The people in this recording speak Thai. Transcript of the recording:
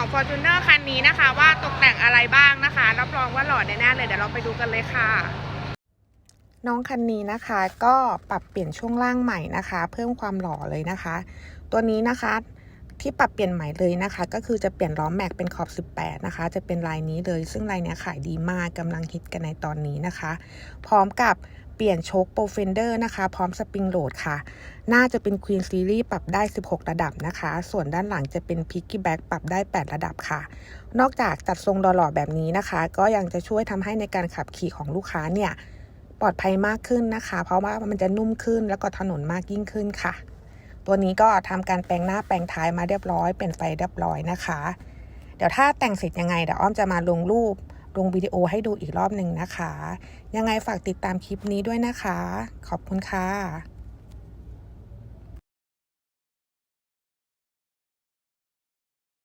ของ Fortuner คันนี้นะคะ ว่าตกแต่งอะไรบ้างนะคะ รับรองว่าหล่อแน่ๆเลยเดี๋ยวเราไปดูกันเลยค่ะ น้องคันนี้นะคะ ก็ปรับเปลี่ยนช่วงล่างใหม่นะคะ เพิ่มความหล่อเลยนะคะ ตัวนี้นะคะ ที่ปรับเปลี่ยนใหม่เลยนะคะ ก็คือจะเปลี่ยนล้อแม็กเป็นขอบ 18 นะคะ จะเป็นลายนี้เลย ซึ่งลายนี้ขายดีมากกำลังฮิตกันในตอนนี้นะคะ พร้อมกับเปลี่ยนโชคโปรเฟนเดอร์นะคะ พร้อมสปริงโหลดค่ะ น่าจะเป็น Queen Series ปรับได้ 16 ระดับนะคะ ส่วนด้านหลังจะเป็น Piggyback ปรับได้ 8 ระดับค่ะ นอกจากจัดทรงหล่อๆแบบนี้นะคะ ก็ยังจะช่วยทำให้ในการขับขี่ของลูกค้าเนี่ยปลอดภัยมากขึ้นนะคะ เพราะว่ามันจะนุ่มขึ้นแล้วก็ถนนมากยิ่งขึ้นค่ะ ตัวนี้ก็ทำการแปลงหน้าแปลงท้ายมาเรียบร้อย เป็นไฟเรียบร้อยนะคะ เดี๋ยวถ้าแต่งเสร็จยังไงเดี๋ยวอ้อมจะมาลงรูปลงวิดีโอให้ดูอีกรอบหนึ่งนะคะ ยังไงฝากติดตามคลิปนี้ด้วยนะคะ ขอบคุณค่ะ